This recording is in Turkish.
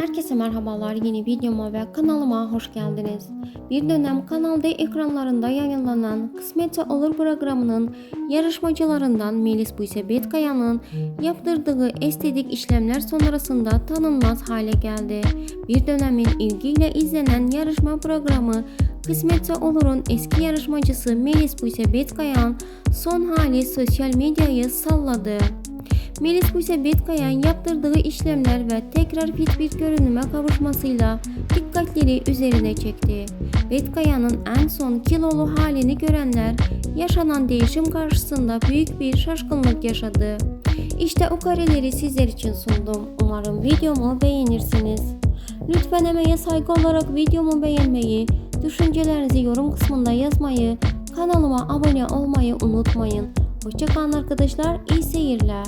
Herkese merhabalar yeni videoma ve kanalıma hoş geldiniz. Bir dönem kanalda ekranlarında yayınlanan Kısmetse Olur programının yarışmacılarından Melis Buse Betkaya'nın yaptırdığı estetik işlemler sonrasında tanınmaz hale geldi. Bir dönemin ilgiyle izlenen yarışma programı Kısmetse Olur'un eski yarışmacısı Melis Buse Betkayan son hali sosyal medyayı salladı. Melis Buse Betkayan yaptırdığı işlemler ve tekrar fit bir görünüme kavuşmasıyla dikkatleri üzerine çekti. Betkayan'ın en son kilolu halini görenler yaşanan değişim karşısında büyük bir şaşkınlık yaşadı. İşte o kareleri sizler için sundum. Umarım videomu beğenirsiniz. Lütfen emeğe saygı olarak videomu beğenmeyi, düşüncelerinizi yorum kısmında yazmayı, kanalıma abone olmayı unutmayın. Hoşçakalın arkadaşlar, iyi seyirler.